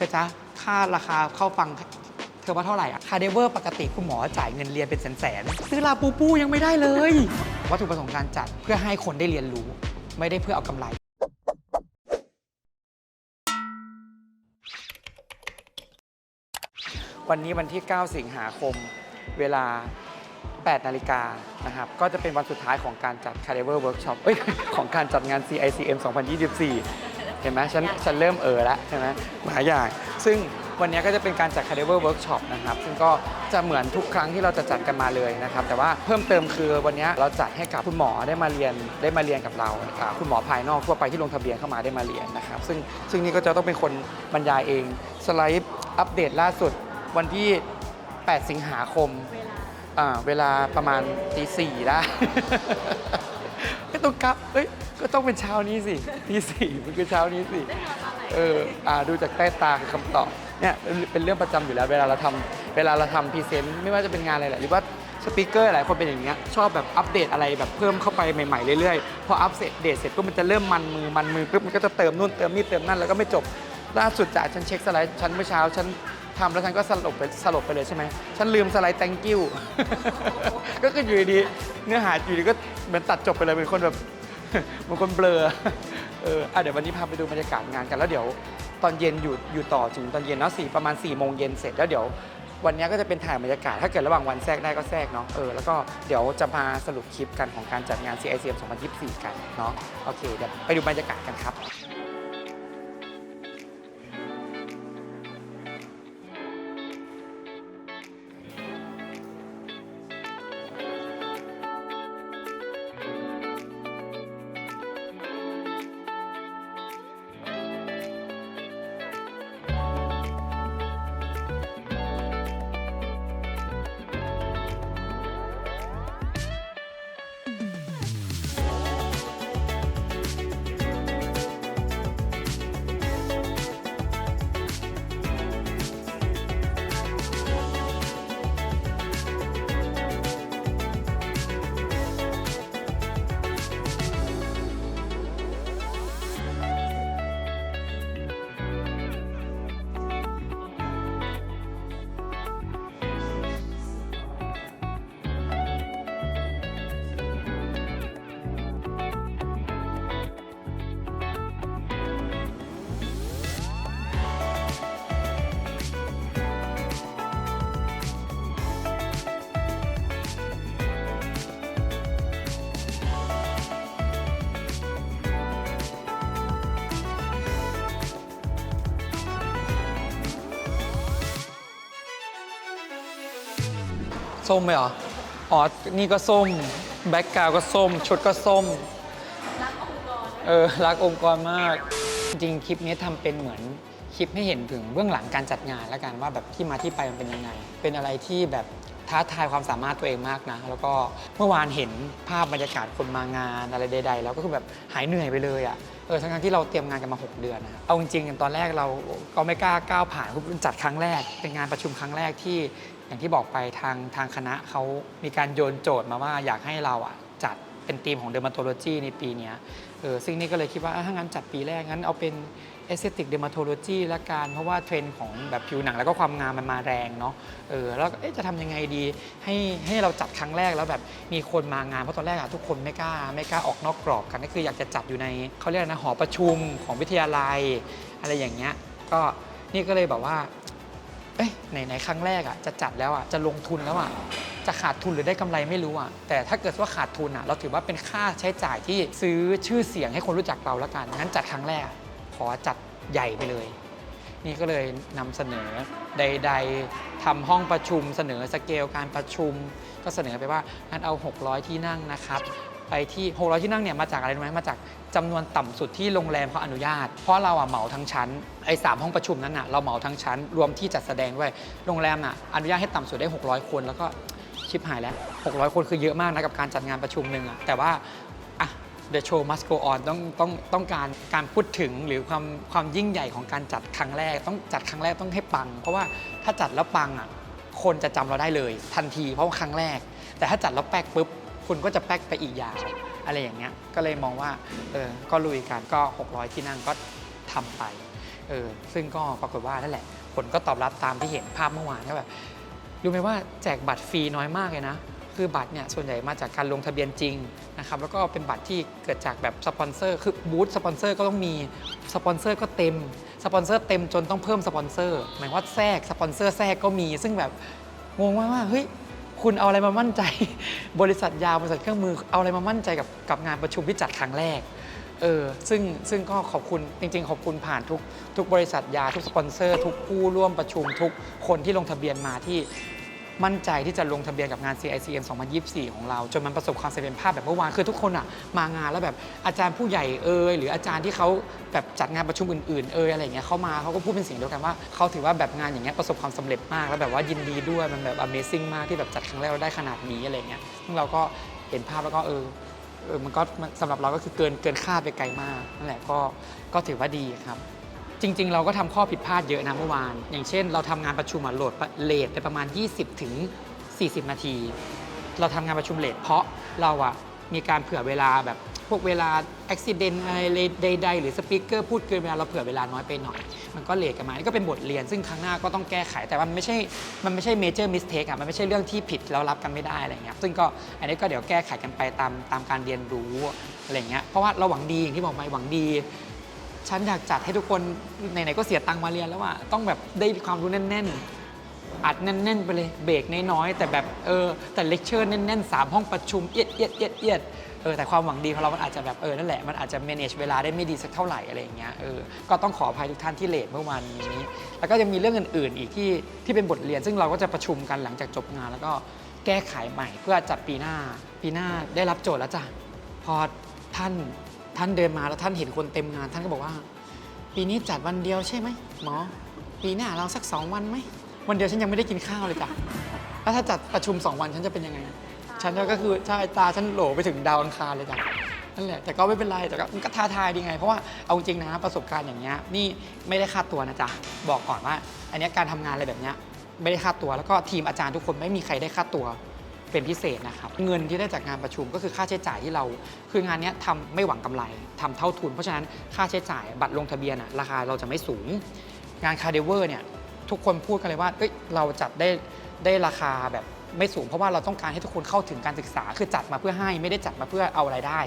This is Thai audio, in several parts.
ธอจ๊ะค่าราคาเข้าฟังเธอว่าเท่าไหร่อะคาเดเวอร์ปกติคุณหมอจ่ายเงินเรียนเป็นแสนๆซื้อลาปูปูยังไม่ได้เลย วัตถุประสงค์การจัดเพื่อให้คนได้เรียนรู้ ไม่ได้เพื่อเอากำไร วันนี้วันที่ 9 สิงหาคม เวลา 8 นาฬิกานะครับ ก็จะเป็นวันสุดท้ายของการจัด c a r i v e r Workshop เอ้ย ของการจัดงาน CICM 2024 เห็นไหมฉันฉันเริ่มเออแล้วใช่ไหมหลายอย่าง ซึ่งวันนี้ก็จะเป็นการจัด c a r i v e r Workshop นะครับ ซึ่งก็จะเหมือนทุกครั้งที่เราจะจัดกันมาเลยนะครับ แต่ว่าเพิ่มเติมคือวันนี้เราจัดให้กับคุณหมอได้มาเรียนได้มาเรียนกับเราอ่าคุณหมอภายนอกทั่วไปที่ลงทะเบียนเข้ามาได้มาเรียนนะครับ ซึ่งซึ่งนี่ก็จะต้องเป็นคนบรรยายเองสไลด์อัปเดตล่าสุดวันที่ 8 สิงหาคมอ่าเวลาประมาณตีสี่ได้ก็ต้องกลับเอ้ย ก็ต้องเป็นเช้านี้สิตีสี่มันคือเช้านี้สิเอออ่าดูจากใต้ตาคือคำตอบเนี่ยเป็นเป็นเรื่องประจำอยู่แล้ว เวลาเราทำเวลาเราทำพรีเซนต์ไม่ว่าจะเป็นงานอะไรแหละหรือว่าสปีกเกอร์หลายคนเป็นอย่างเงี้ยชอบแบบอัปเดตอะไรแบบเพิ่มเข้าไปใหม่ๆเรื่อยๆ พออัปเดตเสร็จปุ๊บมันจะเริ่มมันมือมันมือปุ๊บมันก็จะเติมนู่นเติมนี่เติมนั่นแล้วก็ไม่จบล่าสุดจากฉันเช็คสไลด์ฉันเมื่อเช้าฉันทำแล้วฉันก็สลบไปสลบไปเลยใช่ไหมฉันลืมสไลด์ thank you ก็คืออยู่ดีๆเนื้อหาอยู่ดีก็เหมือนตัดจบไปเลยเป็นคนแบบ เหมือนคนเบลอเอออะเดี๋ยววันนี้พาไปดูบรรยากาศงานกันแล้วเดี๋ยวตอนเย็นอยู่อยู่ต่อถึงตอนเย็นเนาะสี่ประมาณ4ี่โมงเย็นเสร็จแล้วเดี๋ยว วันนี้ก็จะเป็นถ่ายบรรยากาศ ถ้าเกิดระหว่างวันแทรกได้ก็แทรกเนาะเออแล้วก็เดี๋ยวจะมาสรุปคลิปกันของการจัดงาน CICM 2024 กันเนาะโอเคเดี๋ยวไปดูบรรยากาศกันครับ ส้มไหมเหรอ อ๋อ นี่ก็ส้ม แบ็กกราวก็ส้ม ชุดก็ส้ม เออ รักองค์กรมาก จริงๆคลิปนี้ทำเป็นเหมือนคลิปให้เห็นถึงเบื้องหลังการจัดงานแล้วกันว่าแบบที่มาที่ไปมันเป็นยังไง เป็นอะไรที่แบบท้าทายความสามารถตัวเองมากนะ แล้วก็เมื่อวานเห็นภาพบรรยากาศคนมางานอะไรใด ๆ แล้วก็คือแบบหายเหนื่อยไปเลยอะ่ะเออทั้งๆที่เราเตรียมงานกันมา 6 เดือนนะเอาจริงๆตอนแรกเราก็ไม่กล้าก้าวผ่านเพราะเป็นจัดครั้งแรก เป็นงานประชุมครั้งแรกที่ อย่างที่บอกไปทางทางคณะเขามีการโยนโจทย์มาว่าอยากให้เราอะจัดเป็นธีมของ dermatology ในปีนี้เออซึ่งนี่ก็เลยคิดว่าถ้างั้นจัดปีแรกงั้นเอาเป็น aesthetic dermatology ละกันเพราะว่าเทรนด์ของแบบผิวหนังแล้วก็ความงามมันมาแรงเนาะเออแล้วจะทำยังไงดีให้ให้เราจัดครั้งแรกแล้วแบบมีคนมางานเพราะตอนแรกอะทุกคนไม่กล้าไม่กล้าออกนอกกรอบกันก็คืออยากจะจัดอยู่ในเขาเรียกนะหอประชุมของวิทยาลัย อะไรอย่างเงี้ยก็นี่ก็เลยแบบว่า เอ้ยไหนไหนครั้งแรกอะจะจัดแล้วอะจะลงทุนแล้วอะจะขาดทุนหรือได้กำไรไม่รู้อะแต่ถ้าเกิดว่าขาดทุนอะเราถือว่าเป็นค่าใช้จ่ายที่ซื้อชื่อเสียงให้คนรู้จักเราแล้วกันงั้นจัดครั้งแรก ขอจัดใหญ่ไปเลย นี่ก็เลยนำเสนอใด ๆทำห้องประชุมเสนอสเกลการประชุม ก็เสนอไปว่างั้นเอา 600 ที่นั่งนะครับ ไปที่ 600 ที่นั่งเนี่ยมาจากอะไรรู้ไหมมาจากจำนวนต่ำสุดที่โรงแรมเขาอนุญาต เพราะเราอะเหมาทั้งชั้นไอ้สามห้องประชุมนั้นอะเราเหมาทั้งชั้น รวมที่จัดแสดงด้วยโรงแรมอะอนุญาตให้ต่ำสุดได้ 600 คนแล้วก็ชิปหายแล้ว 600 คนคือเยอะมากนะกับการจัดงานประชุมหนึ่งอะแต่ว่าอะ The show must go on ต้องต้องต้องการการพูดถึงหรือความความยิ่งใหญ่ของการจัดครั้งแรก ต้องจัดครั้งแรกต้องให้ปัง เพราะว่าถ้าจัดแล้วปังอะคนจะจำเราได้เลย ทันทีเพราะว่าครั้งแรก แต่ถ้าจัดแล้วแป๊กปุ๊บ คุณก็จะแป๊กไปอีกยาวอะไรอย่างเงี้ยก็เลยมองว่าเออก็ลุยกันก็ 600 ที่นั่งก็ทำไปเออซึ่งก็ปรากฏว่านั่นแหละ ผลก็ตอบรับตามที่เห็นภาพเมื่อวานก็แบบรู้ไหมว่าแจกบัตรฟรีน้อยมากเลยนะ คือบัตรเนี่ยส่วนใหญ่มาจากการลงทะเบียนจริงนะครับแล้วก็เป็นบัตรที่เกิดจากแบบสปอนเซอร์คือบูธสปอนเซอร์ก็ต้องมีสปอนเซอร์ก็เต็มสปอนเซอร์เต็มจนต้องเพิ่มสปอนเซอร์หมายว่าแทรกสปอนเซอร์แทรกก็มีซึ่งแบบงงมากว่าเฮ้ย คุณเอาอะไรมามั่นใจ บริษัทยาบริษัทเครื่องมือเอาอะไรมามั่นใจกับกับงานประชุมที่จัดครั้งแรกเออซึ่งซึ่งก็ขอบคุณจริง ๆ ขอบคุณผ่านทุกทุกบริษัทยาทุกสปอนเซอร์ ทุกผู้ร่วมประชุมทุกคนที่ลงทะเบียนมาที่ มั่นใจที่จะลงทะเบียนกับงาน CICM 2024 ของเรา จนมันประสบความสำเร็จภาพแบบเมื่อวานคือทุกคนอะมางานแล้วแบบอาจารย์ผู้ใหญ่เอ่ยหรืออาจารย์ที่เขาแบบจัดงานประชุมอื่นๆเอ่ยอะไรอย่างเงี้ยเขามาเขาก็พูดเป็นเสียงเดียวกันว่าเขาถือว่าแบบงานอย่างเงี้ยประสบความสำเร็จมากแล้วแบบว่ายินดีด้วยมันแบบ Amazing มากที่แบบจัดครั้งแรกแล้วได้ขนาดนี้อะไรเงี้ยซึ่งเราก็เห็นภาพแล้วก็เออเออมันก็สำหรับเราก็คือเกินเกินคาดไปไกลมากนั่นแหละก็ก็ถือว่าดีครับ จริง ๆ เราก็ทำข้อผิดพลาดเยอะนะเมื่อวาน อย่างเช่น เราทำงานประชุมโหลดเลทไปประมาณ 20 ถึง 40 นาที เราทำงานประชุมเลทเพราะเราอะมีการเผื่อเวลาแบบพวกเวลาอุบิเหตุอะไรใดๆหรือสปีกเกอร์พูดเกินเวลาเราเผื่อเวลาน้อยไปหน่อย มันก็เลทกันมานี่ก็เป็นบทเรียนซึ่งครั้งหน้าก็ต้องแก้ไข แต่ว่ามันไม่ใช่ มันไม่ใช่เมเจอร์มิสเทคอะมันไม่ใช่เรื่องที่ผิดแล้วรับกันไม่ได้อะไรเงี้ยซึ่งก็อันนี้ก็เดี๋ยวแก้ไขกันไปตามตามการเรียนรู้อะไรเงี้ยเพราะว่าเราหวังดีอย่างที่บอกไปหวังดี ฉันอยากจัดให้ทุกคนไหนๆก็เสียตังค์มาเรียนแล้วว่าต้องแบบได้ความรู้แน่นๆ อัดแน่นๆไปเลยเบรกน้อยๆแต่แบบเออแต่เลคเชอร์แน่นๆสามห้องประชุมเอียดเอียดเอียดเอียดเออแต่ความหวังดีของเรามันอาจจะแบบเออนั่นแหละมันอาจจะ manage เวลาได้ไม่ดีสักเท่าไหร่อะไรอย่างเงี้ยเออก็ต้องขออภัยทุกท่านที่เลทเมื่อวานนี้ แล้วก็ยังมีเรื่องอื่นๆ อีกที่ที่เป็นบทเรียน ซึ่งเราก็จะประชุมกันหลังจากจบงาน แล้วก็แก้ไขใหม่เพื่อจัดปีหน้าปีหน้าได้รับโจทย์แล้วจ้ะพอท่าน ท่านเดินมาแล้วท่านเห็นคนเต็มงาน ท่านก็บอกว่า ปีนี้จัดวันเดียวใช่ไหมหมอ ปีหน้าเราสักสองวันไหมวันเดียวฉันยังไม่ได้กินข้าวเลยจ้ะแล้วถ้าจัดประชุม2วันฉันจะเป็นยังไง ฉันก็คือใช่ตาฉันโหลไปถึงดาวอังคารเลยจ้ะนั่นแหละแต่ก็ไม่เป็นไรแต่ก็มันก็ท้าทายดีไง เพราะว่าเอาจริงนะประสบการณ์อย่างเงี้ยนี่ไม่ได้ค่าตัวนะจ๊ะบอกก่อนว่า อันเนี้ยการทำงานอะไรแบบเนี้ยไม่ได้ค่าตัวแล้วก็ทีมอาจารย์ทุกคนไม่มีใครได้ค่าตัว เป็นพิเศษนะครับ เงินที่ได้จากงานประชุมก็คือค่าใช้จ่ายที่เรา คืองานนี้ทำไม่หวังกำไรทำเท่าทุน เพราะฉะนั้นค่าใช้จ่ายบัตรลงทะเบียนอะราคาเราจะไม่สูง งานคาเดเวอร์เนี่ยทุกคนพูดกันเลยว่าเอ้ยเราจัดได้ได้ราคาแบบไม่สูง เพราะว่าเราต้องการให้ทุกคนเข้าถึงการศึกษา คือจัดมาเพื่อให้ไม่ได้จัดมาเพื่อเอาอะไรายได้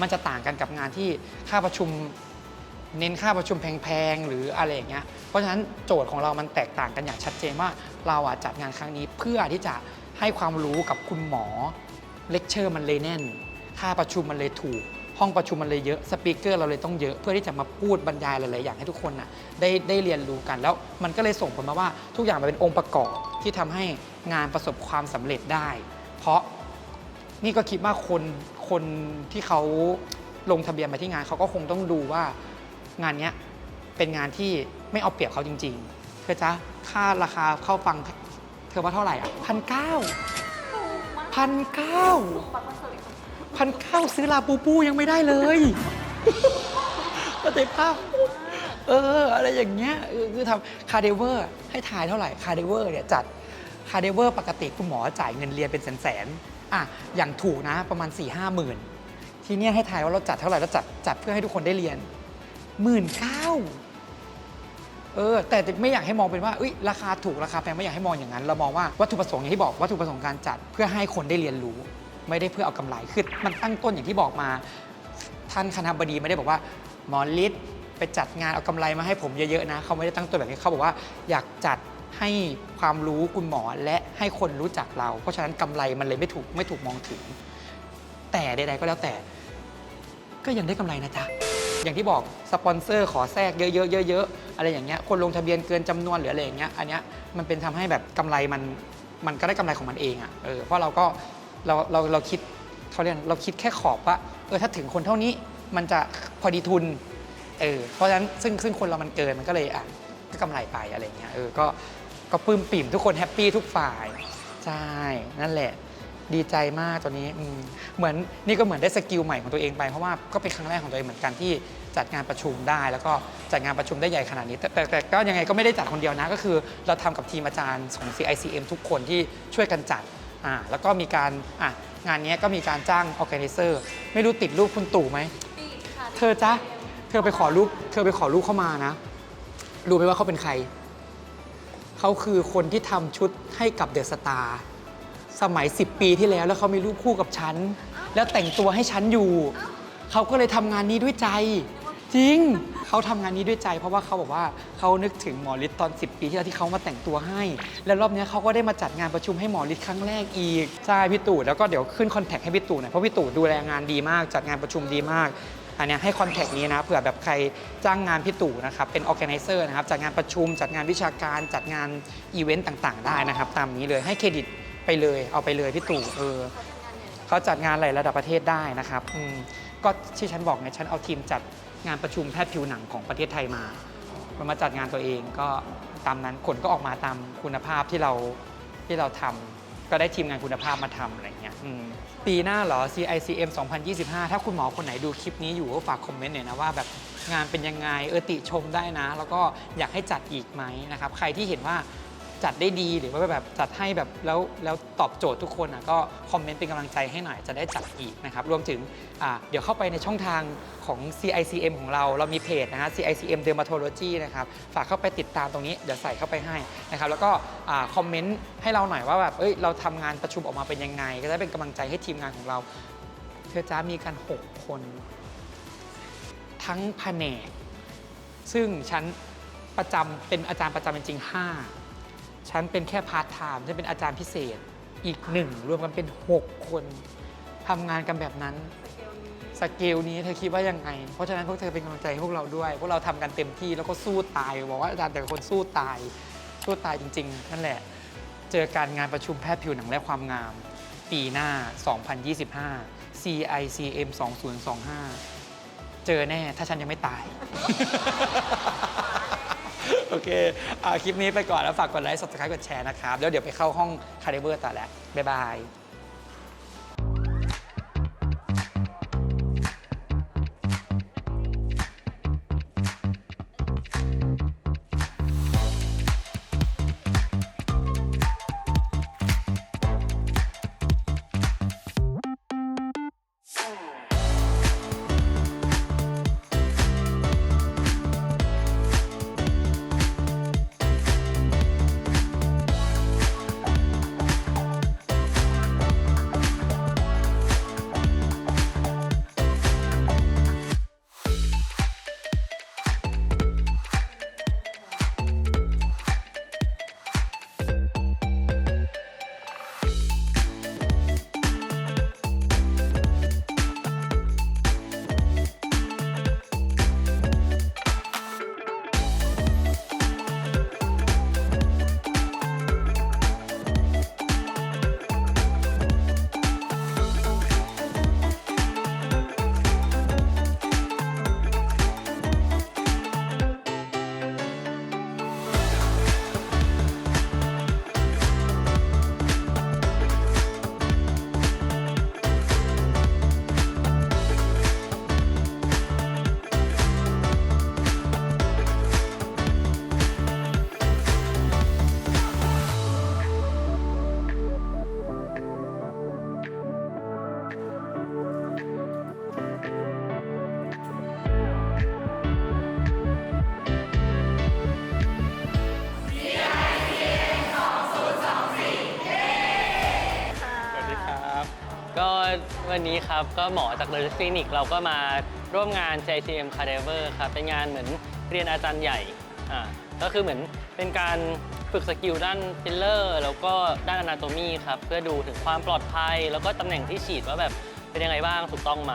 มันจะต่างกันกับงานที่ค่าประชุมเน้นค่าประชุมแพงๆ หรืออะไรอย่างเงี้ย เพราะฉะนั้นโจทย์ของเรามันแตกต่างกันอย่างชัดเจนว่าเราอะจัดงานครั้งนี้เพื่อที่จะ ให้ความรู้กับคุณหมอเลคเชอร์มันเลยแน่น ค่าประชุมมันเลยถูก ห้องประชุมมันเลยเยอะสปีกเกอร์เราเลยต้องเยอะเพื่อที่จะมาพูดบรรยายหลายๆอย่างให้ทุกคนน่ะได้ได้เรียนรู้กันแล้ว มันก็เลยส่งผลมาว่าทุกอย่างมันเป็นองค์ประกอบที่ทำให้งานประสบความสำเร็จได้ เพราะนี่ก็คิดว่าคนคนที่เขาลงทะเบียนมาที่งานเขาก็คงต้องดูว่างานนี้เป็นงานที่ไม่เอาเปรียบเขาจริงๆเธอจะค่าราคาเข้าฟัง เธอว่าเท่าไหร่อะพันเก้าพันเก้าพันเก้าซื้อลาปูปูยังไม่ได้เลยเข้าใจภาพเออ อะไรอย่างเงี้ยเออคือทำคาเดเวอร์ให้ถ่ายเท่าไหร่คาเดเวอร์เนี่ยจัดคาเดเวอร์ปกติคุณหมอจ่ายเงินเรียนเป็นแสนๆอะอย่างถูกนะประมาณ4ี่ห้าหมื่นทีเนี้ยให้ทายว่าเราจัดเท่าไหร่เราจัดจัดเพื่อให้ทุกคนได้เรียนหมื่นเก้า เออแต่ไม่อยากให้มองเป็นว่าเอ้ยราคาถูกราคาแพงไม่อยากให้มองอย่างนั้น เรามองว่าวัตถุประสงค์อย่างที่บอกวัตถุประสงค์การจัดเพื่อให้คนได้เรียนรู้ ไม่ได้เพื่อเอากำไรคือมันตั้งต้นอย่างที่บอกมา ท่านคณะบดีไม่ได้บอกว่าหมอฤทธิ์ไปจัดงานเอากำไรมาให้ผมเยอะๆนะเขาไม่ได้ตั้งตัวแบบนี้เขาบอกว่าอยากจัดให้ความรู้คุณหมอและให้คนรู้จักเรา เพราะฉะนั้นกำไรมันเลยไม่ถูกไม่ถูกมองถึง แต่ใดๆก็แล้วแต่ ก็ยังได้กำไรนะจ๊ะ อย่างที่บอกสปอนเซอร์ขอแทรกเยอะๆเยอะๆอะไรอย่างเงี้ยคนลงทะเบียนเกินจำนวนหรืออะไรอย่างเงี้ยอันเนี้ยมันเป็นทำให้แบบกำไรมันมันก็ได้กำไรของมันเองอะ่ะเออเพราะเราก็เราเราเราคิดเขาเรียกเราคิดแค่ขอบว่าเออถ้าถึงคนเท่านี้มันจะพอดีทุนเออเพราะฉะนั้นซึ่งซึ่งคนเรามันเกินมันก็เลยอะก็กำไรไปอะไรเงี้ยเออก็ก็ปลื้มปิ่มทุกคนแฮปปี้ทุกฝ่ายใช่นั่นแหละ ดีใจมากตอนนี้อืมเหมือนนี่ก็เหมือนได้สกิลใหม่ของตัวเองไปเพราะว่าก็เป็นครั้งแรกของตัวเองเหมือนกันที่จัดงานประชุมได้ แล้วก็จัดงานประชุมได้ใหญ่ขนาดนี้แต่แต่แต่ก็ยังไงก็ไม่ได้จัดคนเดียวนะก็คือ เราทำกับทีมอาจารย์ของ CICM ทุกคนที่ช่วยกันจัดอ่าแล้วก็มีการอะงานนี้ก็มีการจ้าง organizer ไม่รู้ติดรูปคุณตู่ไหมเธอจ๊ะ เธอไปขอรูป เธอไปขอรูปเข้ามานะ รู้ไหมว่าเขาเป็นใคร เขาคือคนที่ทำชุดให้กับเดอะสตาร์ สมัย 10 ปีที่แล้วแล้วเขามีรูปคู่กับฉัน แล้วแต่งตัวให้ฉันอยู่ เขาก็เลยทำงานนี้ด้วยใจ จริง เขาทำงานนี้ด้วยใจ เพราะว่าเขาบอกว่าเขานึกถึงหมอฤทธิ์ตอน 10 ปีที่แล้วที่เขามาแต่งตัวให้ แล้วรอบเนี้ยเขาก็ได้มาจัดงานประชุมให้หมอฤทธิ์ครั้งแรกอีกใช่พี่ตู่แล้วก็เดี๋ยวขึ้นคอนแทคให้พี่ตู่หน่อยเพราะพี่ตู่ดูแลงานดีมาก จัดงานประชุมดีมาก อันเนี้ยให้คอนแทคนี้นะเผื่อแบบใครจ้างงานพี่ตู่นะครับเป็น o r g a n i z e r นะครับจัดงานประชุมจัดงานวิชาการจัดงานอีเวนต์ต่างๆ ได้นะครับตามนี้เลยให้เครดิต ไปเลย เอาไปเลยพี่ตู่เออเขาจัดงานหลายระดับประเทศได้นะครับอืมก็ที่ฉันบอกไงฉันเอาทีมจัดงานประชุมแพทย์ผิวหนังของประเทศไทยมามันมาจัดงานตัวเองก็ตามนั้นผลก็ออกมาตามคุณภาพที่เราที่เราทำก็ได้ทีมงานคุณภาพมาทำอะไรเงี้ยอืมปีหน้าเหรอ CICM 2025 ถ้าคุณหมอคนไหนดูคลิปนี้อยู่ก็ฝากคอมเมนต์หน่อยนะว่าแบบงานเป็นยังไงเออติชมได้นะ แล้วก็อยากให้จัดอีกไหมนะครับ ใครที่เห็นว่า จัดได้ดีหรือว่าแบบจัดให้แบบแล้วแล้วตอบโจทย์ทุกคนอะก็คอมเมนต์เป็นกำลังใจให้หน่อยจะได้จัดอีกนะครับรวมถึงอ่าเดี๋ยวเข้าไปในช่องทางของ CICM ของเราเรามีเพจนะฮะ CICM Dermatology นะครับฝากเข้าไปติดตามตรงนี้เดี๋ยวใส่เข้าไปให้นะครับแล้วก็อ่าคอมเมนต์ให้เราหน่อยว่าแบบเอ้ยเราทำงานประชุมออกมาเป็นยังไง ก็จะได้เป็นกำลังใจให้ทีมงานของเราเธอจ้ามีกัน 6 คน ทั้งแผนกซึ่งฉันประจำเป็นอาจารย์ประจำจริงๆ5 ฉันเป็นแค่พาร์ทไทม์ฉันเป็นอาจารย์พิเศษอีกหนึ่งรวมกันเป็น 6 คนทำงานกันแบบนั้นสเกลนี้เธอคิดว่ายังไง เพราะฉะนั้นพวกเธอเป็นกำลังใจให้พวกเราด้วย พวกเราทำกันเต็มที่แล้วก็สู้ตายบอกว่าอาจารย์แต่ละคนสู้ตาย สู้ตายจริง ๆ นั่นแหละ เจอการงานประชุมแพทย์ผิวหนังและความงาม ปีหน้า 2025 CICM 2025 เจอแน่ถ้าฉันยังไม่ตาย โอเคอาคลิปนี้ไปก่อนแล้วฝากกดไลค์ subscribe กดแชร์นะครับ แล้วเดี๋ยวไปเข้าห้องคาร์เดเบอร์ต่อแล้วบ๊ายบาย วันนี้ครับก็หมอจากเดอะคลินิกเราก็มาร่วมงาน JCM Cadaver ครับเป็นงานเหมือนเรียนอาจารย์ใหญ่อ่าก็คือเหมือนเป็นการฝึกสกิลด้านฟิลเลอร์ แล้วก็ด้านอนาโตมีครับเพื่อดูถึงความปลอดภัย แล้วก็ตำแหน่งที่ฉีดว่าแบบเป็นยังไงบ้างถูกต้องไหม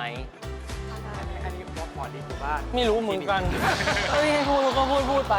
อันนี้อันนี้หมอดีอยู่บ้านไม่รู้เหมือนกันเอ้ยให้พูดก็พูดพูดไป